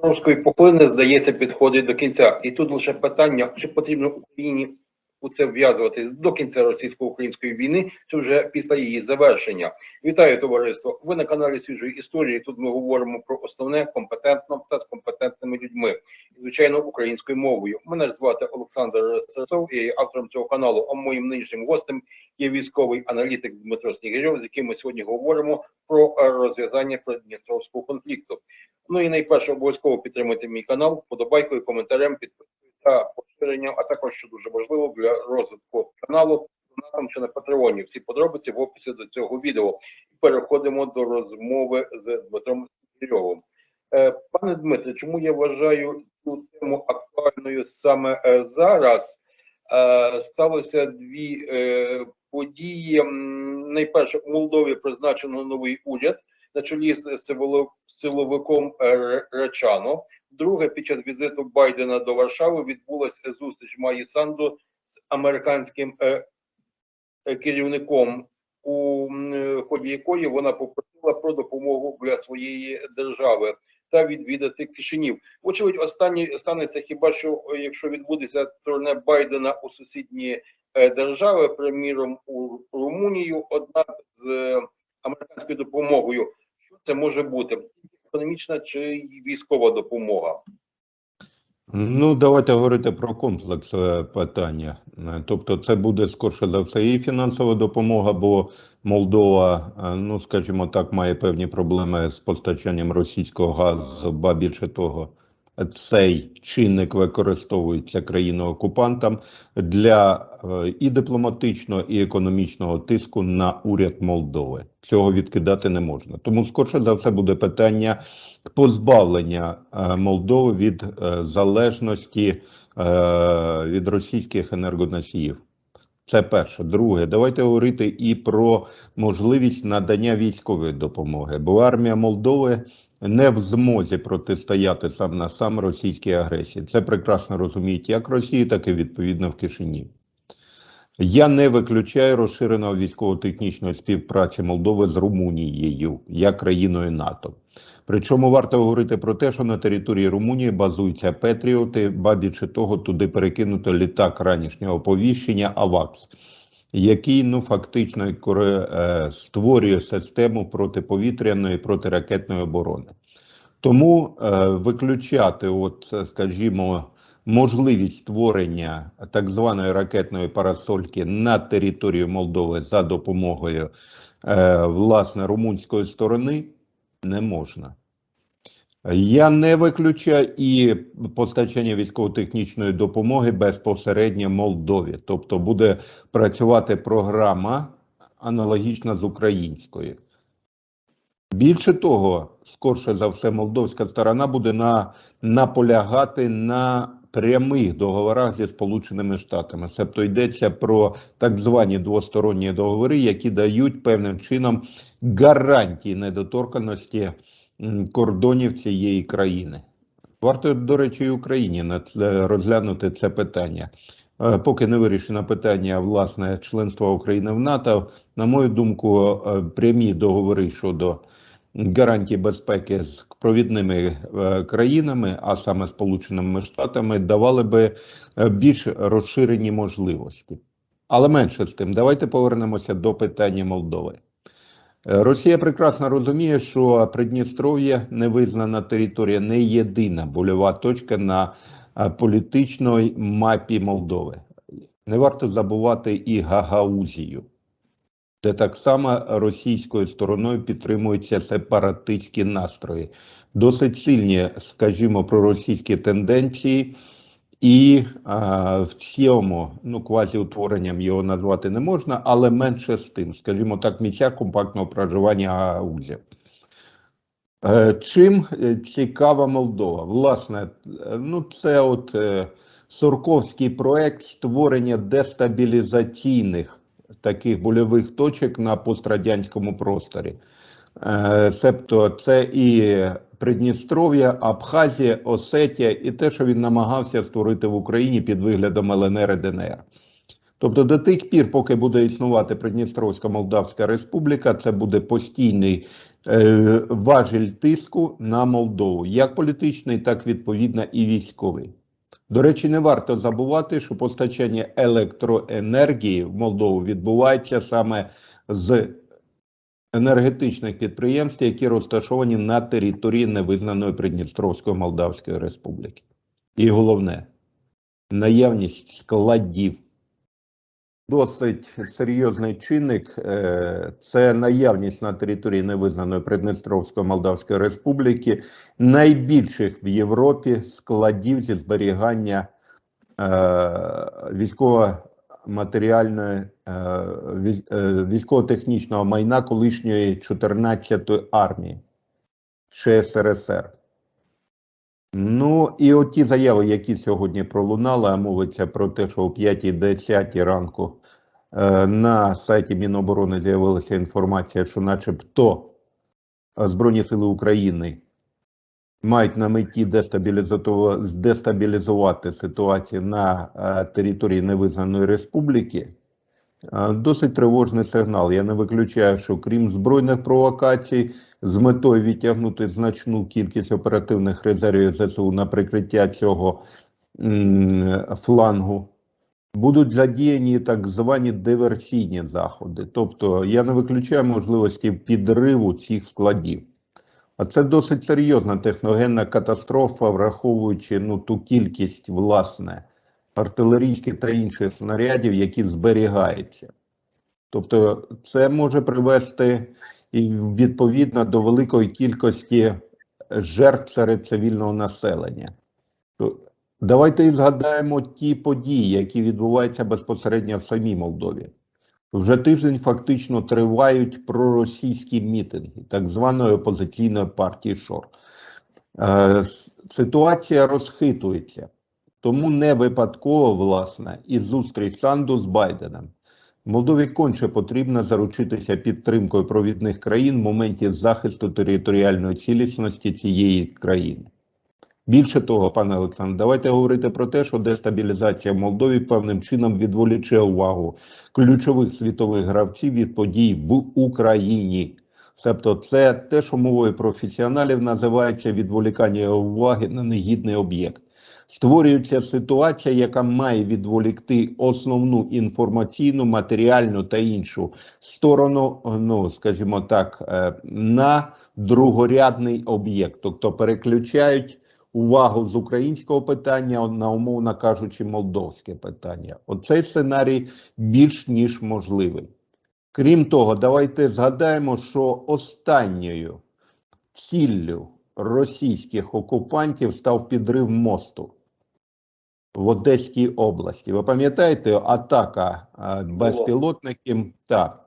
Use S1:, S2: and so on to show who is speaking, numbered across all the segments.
S1: Придністровської пухлини, здається, підходить до кінця. І тут лише питання, чи потрібно Україні у це вв'язуватись до кінця російсько-української війни, чи вже після її завершення. Вітаю товариство! Ви на каналі свіжої історії. Тут ми говоримо про основне компетентно та з компетентними людьми, і звичайно українською мовою. Мене звати Олександр Серцов, я є автором цього каналу. А моїм нинішнім гостем є військовий аналітик Дмитро Снігирьов, з яким ми сьогодні говоримо про розв'язання Придністровського конфлікту. Ну і найперше обов'язково підтримуйте мій канал, подобайкою, коментарем, підпискою та поширенням, а також що дуже важливо для розвитку каналу, донатом чи на Патреоні. Всі подробиці в описі до цього відео. Переходимо до розмови з Дмитром Снігирьовим. Е, Пане Дмитре, чому я вважаю цю тему актуальною саме е, зараз? Е, Сталося дві події. Найперше, у Молдові призначено новий уряд на чолі з силовиком Речано. Друге, під час візиту Байдена до Варшави відбулася зустріч Маї Санду з американським е, е, керівником, у е, ході якої вона попросила про допомогу для своєї держави та відвідати Кишинів. Вочевидь, останнє станеться хіба що якщо відбудеться турне Байдена у сусідні держави, приміром у Румунію, однак з американською допомогою. Що це може бути? Економічна чи військова допомога?
S2: Ну, давайте говорити про комплекс е, питання. Е, Тобто, це буде скорше за все і фінансова допомога, бо Молдова, е, ну скажімо так, має певні проблеми з постачанням російського газу, ба більше того, цей чинник використовується країною-окупантом для е, і дипломатичного, і економічного тиску на уряд Молдови. Цього відкидати не можна. Тому скорше за все буде питання позбавлення е, Молдови від е, залежності від російських енергоносіїв. Це перше. Друге, давайте говорити і про можливість надання військової допомоги, бо армія Молдови не в змозі протистояти сам на сам російській агресії. Це прекрасно розуміють як Росії, так і відповідно в Кишині. Я не виключаю розширеного військово-технічної співпраці Молдови з Румунією як країною НАТО. Причому варто говорити про те, що на території Румунії базуються Петріоти, ба того, туди перекинуто літак ранішнього оповіщення АВАКС, який ну фактично е, створює систему протиповітряної протиракетної оборони. Тому е, виключати, от, е, скажімо, можливість створення так званої ракетної парасольки на територію Молдови за допомогою власне румунської сторони не можна. Я не виключаю і постачання військово-технічної допомоги безпосередньо Молдові. Тобто буде працювати програма аналогічна з українською. Більше того, скорше за все, молдовська сторона буде на, наполягати на прямих договорах зі Сполученими Штатами. Тобто йдеться про так звані двосторонні договори, які дають певним чином гарантії недоторканості кордонів цієї країни. Варто, до речі, і Україні розглянути це питання. Е, Поки не вирішено питання власне членства України в НАТО, на мою думку, е, прямі договори щодо гарантій безпеки з провідними е, країнами, а саме Сполученими Штатами, давали би більш розширені можливості. Але менше з тим, давайте повернемося до питання Молдови. Е, Росія прекрасно розуміє, що Придністров'я невизнана територія, не єдина больова точка на е, політичній мапі Молдови. Не варто забувати і Гагаузію, де так само російською стороною підтримуються сепаратистські настрої, досить сильні, скажімо, проросійські тенденції. І а, в цьому, ну, квазіутворенням його назвати не можна, але менше з тим, скажімо так, місця компактного проживання Гагаузів. Е, чим е, цікава Молдова? Власне, е, ну, це от Сурковський проект створення дестабілізаційних таких больових точок на пострадянському просторі. Себто це і Придністров'я, Абхазія, Осетія і те, що він намагався створити в Україні під виглядом ЛНР і ДНР. Тобто до тих пір, поки буде існувати Придністровська Молдавська Республіка, це буде постійний е, важіль тиску на Молдову, як політичний, так відповідно і військовий. До речі, не варто забувати, що постачання електроенергії в Молдову відбувається саме з енергетичних підприємств, які розташовані на території невизнаної Придністровської Молдавської Республіки. І головне наявність складів. Досить серйозний чинник е, це наявність на території невизнаної Придністровської Молдавської Республіки найбільших в Європі складів зі зберігання е, військово-матеріальної е, е, військово-технічного майна колишньої 14-ї армії ще СРСР. Ну і от ті заяви, які сьогодні пролунали, а мовиться про те, що о 5-10 ранку е, на сайті Міноборони з'явилася інформація, що начебто Збройні Сили України мають на меті дестабілізувати ситуацію на е, території невизнаної республіки. Е, Досить тривожний сигнал. Я не виключаю, що крім збройних провокацій, з метою відтягнути значну кількість оперативних резервів ЗСУ на прикриття цього флангу, будуть задіяні так звані диверсійні заходи. Тобто я не виключаю можливості підриву цих складів. А це досить серйозна техногенна катастрофа, враховуючи ну, ту кількість, власне, артилерійських та інших снарядів, які зберігаються. Тобто, це може привести і відповідно до великої кількості жертв серед цивільного населення. Давайте і згадаємо ті події, які відбуваються безпосередньо в самій Молдові. Вже тиждень фактично тривають проросійські мітинги так званої опозиційної партії ШОР. Е, ситуація розхитується, тому не випадково, власне, і зустріч Санду з Байденом. Молдові конче потрібно заручитися підтримкою провідних країн в моменті захисту територіальної цілісності цієї країни. Більше того, пане Олександр, давайте говорити про те, що дестабілізація в Молдові певним чином відволіче увагу ключових світових гравців від подій в Україні. Тобто, це те, що мовою професіоналів називається відволікання уваги на негідний об'єкт. Створюється ситуація, яка має відволікти основну інформаційну, матеріальну та іншу сторону, ну скажімо так, е, на другорядний об'єкт, тобто переключають увагу з українського питання на умовно кажучи, молдовське питання. Оцей сценарій більш ніж можливий. Крім того, давайте згадаємо, що останньою ціллю російських окупантів став підрив мосту в Одеській області. Ви пам'ятаєте, атака е, безпілотників? Так.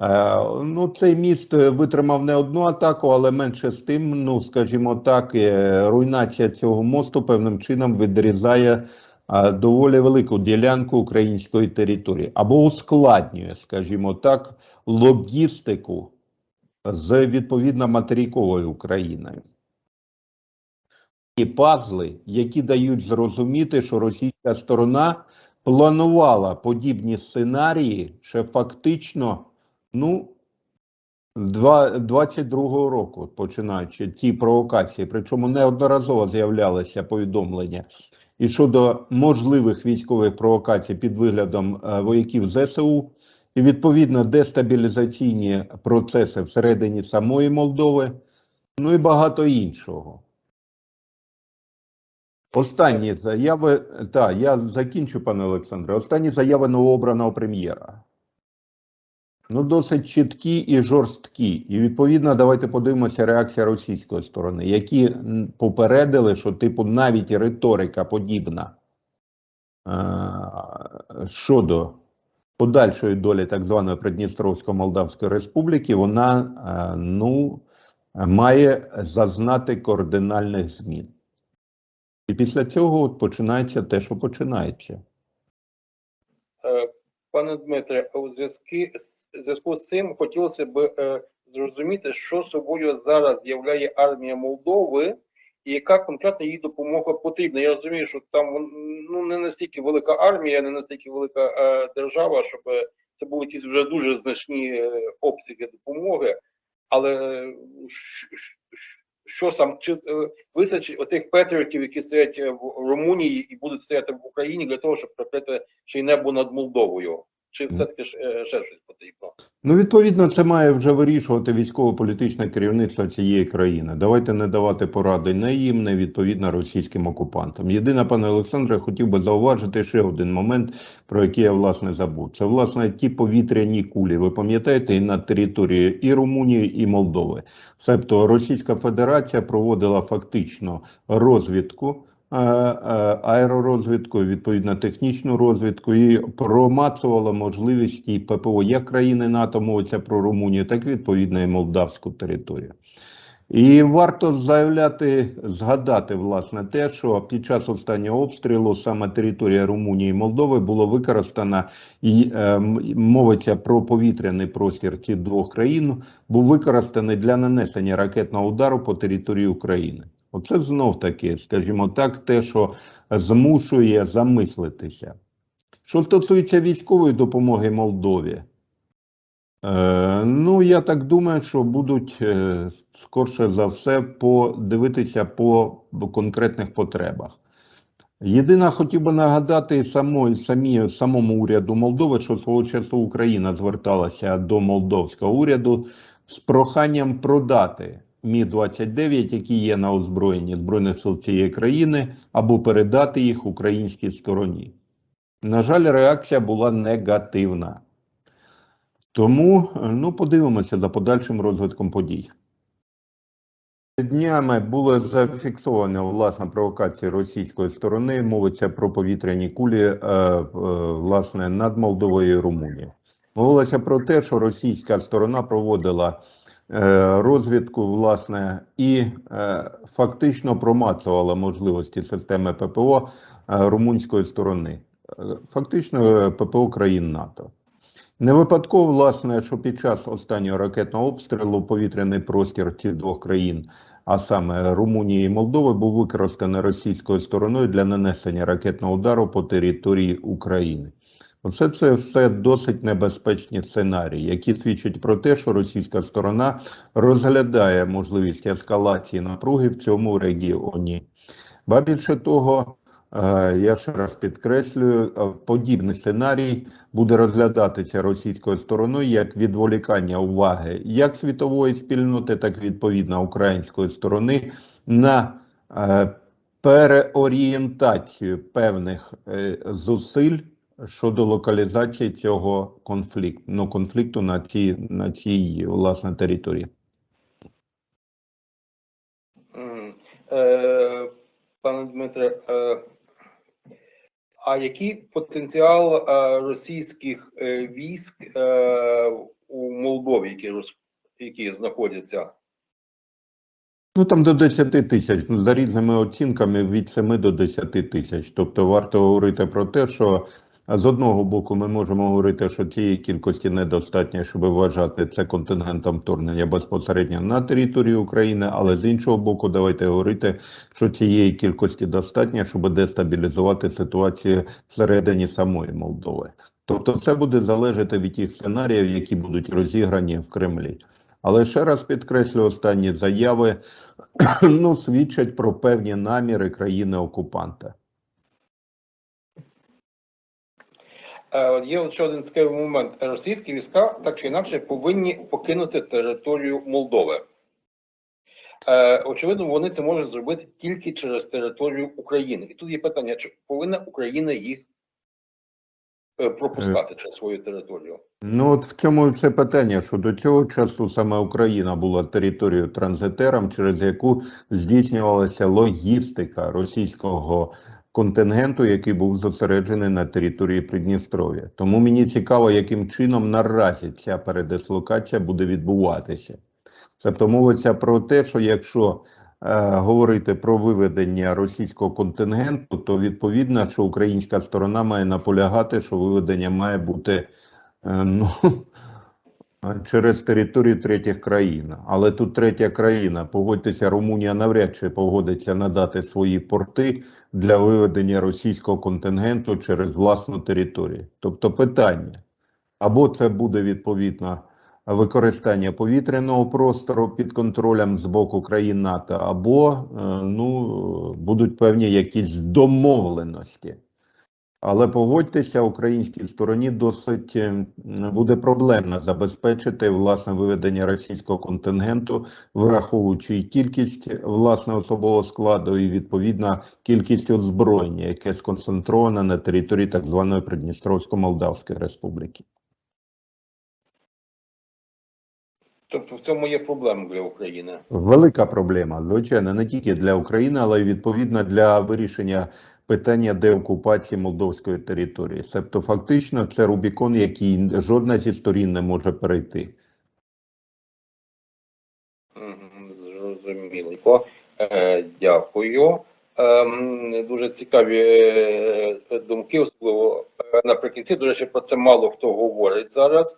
S2: Е, Ну, цей міст е, витримав не одну атаку, але менше з тим, ну скажімо так, е, руйнація цього мосту певним чином відрізає доволі велику ділянку української території або ускладнює, скажімо так, логістику з відповідно материковою Україною. І пазли, які дають зрозуміти, що російська сторона планувала подібні сценарії ще фактично, ну, з два- 22-го року, починаючи ті провокації, причому неодноразово з'являлися повідомлення і щодо можливих військових провокацій під виглядом е, вояків ЗСУ, і відповідно дестабілізаційні процеси всередині самої Молдови, ну і багато іншого. Останні заяви, так, я закінчу, пане Олександре. Останні заяви новообраного прем'єра. Ну, досить чіткі і жорсткі. І відповідно, давайте подивимося реакція російської сторони, які попередили, що, типу, навіть риторика подібна е, щодо подальшої долі так званої Придністровсько-Молдавської Республіки, вона е, ну, має зазнати кардинальних змін. І після цього от починається те, що починається.
S1: Пане Дмитре, у зв'язку з цим хотілося б е, зрозуміти, що собою зараз являє армія Молдови і яка конкретна їй допомога потрібна. Я розумію, що там ну не настільки велика армія, не настільки велика е, держава, щоб це були якісь вже дуже значні е, обсяги допомоги. Але е, що сам чи е, вистачить отих патріотів, які стоять е, в Румунії і будуть стояти в Україні для того, щоб прикрити ще й небо над Молдовою? Чи все-таки е, ще щось потрібно?
S2: Ну, відповідно, це має вже вирішувати військово-політичне керівництво цієї країни. Давайте не давати поради не їм, не відповідно російським окупантам. Єдине, пане Олександре, хотів би зауважити ще один момент, про який я власне забув. Це власне ті повітряні кулі. Ви пам'ятаєте, і на території і Румунії, і Молдови. Себто Російська Федерація проводила фактично розвідку. Е, е, Аеророзвідку, відповідно технічну розвідку і промацувала можливість ППО як країни НАТО мовиться про Румунію, так і відповідно і молдавську територію. І варто заявляти, згадати власне те, що під час останнього обстрілу саме територія Румунії і Молдови було використана і е, мовиться про повітряний простір цих двох країн, був використаний для нанесення ракетного удару по території України. Оце знов таки, скажімо так, те, що змушує замислитися. Що стосується військової допомоги Молдові, е, ну я так думаю, що будуть е, скорше за все подивитися по конкретних потребах. Єдине, хотів би нагадати самої, самі, самому уряду Молдови, що свого часу Україна зверталася до молдовського уряду з проханням продати Мі-29, які є на озброєнні Збройних сил цієї країни, або передати їх українській стороні. На жаль, реакція була негативна. Тому ну, подивимося за подальшим розвитком подій. Днями було зафіксовано власне провокації російської сторони. Мовиться про повітряні кулі е, е, власне над Молдовою і Румунією. Мовилося про те, що російська сторона проводила розвідку, власне, і е, фактично промацувала можливості системи ППО е, румунської сторони, Е, фактично е, ППО країн НАТО. Не випадково, власне, що під час останнього ракетного обстрілу повітряний простір цих двох країн, а саме Румунії і Молдови, був використаний російською стороною для нанесення ракетного удару по території України. Оце це все досить небезпечні сценарії, які свідчать про те, що російська сторона розглядає можливість ескалації напруги в цьому регіоні. Ба більше того, е, я ще раз підкреслюю, е, подібний сценарій буде розглядатися російською стороною як відволікання уваги як світової спільноти, так і відповідно української сторони на е, переорієнтацію певних зусиль щодо локалізації цього конфлікту, ну, конфлікту на цій, на цій власне території.
S1: Е, Пане Дмитре, е, а який потенціал е, російських е, військ е, у Молдові, які, роз- які знаходяться?
S2: Ну там до 10 тисяч, ну, за різними оцінками від 7 до 10 тисяч. Тобто варто говорити про те, що з одного боку ми можемо говорити, що цієї кількості недостатньо, щоб вважати це контингентом вторгнення безпосередньо на територію України, але з іншого боку, давайте говорити, що цієї кількості достатньо, щоб дестабілізувати ситуацію всередині самої Молдови. Тобто, це буде залежати від тих сценаріїв, які будуть розіграні в Кремлі. Але ще раз підкреслю, останні заяви ну, свідчать про певні наміри країни-окупанта.
S1: Є от ще один цікавий момент. Російські війська так чи інакше повинні покинути територію Молдови. Е, очевидно, вони це можуть зробити тільки через територію України. І тут є питання: чи повинна Україна їх е, пропускати через свою територію?
S2: Ну, от в цьому все питання, що до цього часу саме Україна була територією транзитером, через яку здійснювалася логістика російського контингенту, який був зосереджений на території Придністров'я. Тому мені цікаво, яким чином наразі ця передислокація буде відбуватися. Тобто мовиться про те, що якщо е, говорити про виведення російського контингенту, то відповідно, що українська сторона має наполягати, що виведення має бути е, ну, через територію третіх країн. Але тут третя країна, погодьтеся, Румунія навряд чи погодиться надати свої порти для виведення російського контингенту через власну територію. Тобто питання, або це буде відповідно використання повітряного простору під контролем з боку країн НАТО, або е, ну, будуть певні якісь домовленості. Але погодьтеся, українській стороні досить е, буде проблемно забезпечити власне виведення російського контингенту, враховуючи і кількість власне особового складу і відповідно кількість озброєння, яке сконцентроване на території так званої Придністровсько-Молдавської Республіки.
S1: Тобто в цьому є проблема для України.
S2: Велика проблема, звичайно, не тільки для України, але й відповідно для вирішення питання деокупації молдовської території. Тобто, фактично, це Рубікон, який жодна зі сторін не може перейти.
S1: Зрозуміло. Е, Дякую. Ем, Дуже цікаві е, думки, особливо е, наприкінці. До речі, про це мало хто говорить зараз.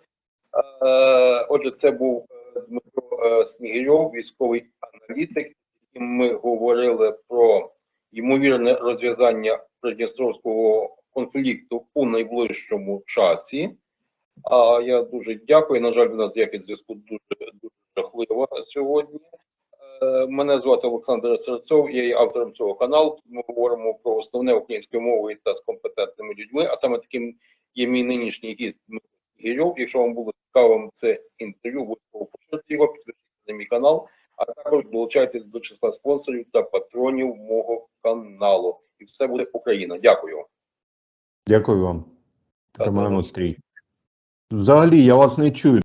S1: Отже, це був Дмитро Снігирьов, військовий аналітик, яким ми говорили про ймовірне розв'язання Придністровського конфлікту у найближчому часі. А я дуже дякую. На жаль, у нас якість зв'язку дуже дуже жахлива сьогодні. Е, Мене звати Олександр Серцов, я є автором цього каналу. Ми говоримо про основне українською мовою та з компетентними людьми. А саме таким є мій нинішній гість Дмитро Гірьов. Якщо вам було цікавим це інтерв'ю, поширте його, підпишіться на мій канал, а також долучайтесь до числа спонсорів та патронів мого каналу. І все буде Україна. Дякую.
S2: Дякую вам. Тримаємо стрій. Взагалі, я вас не чую.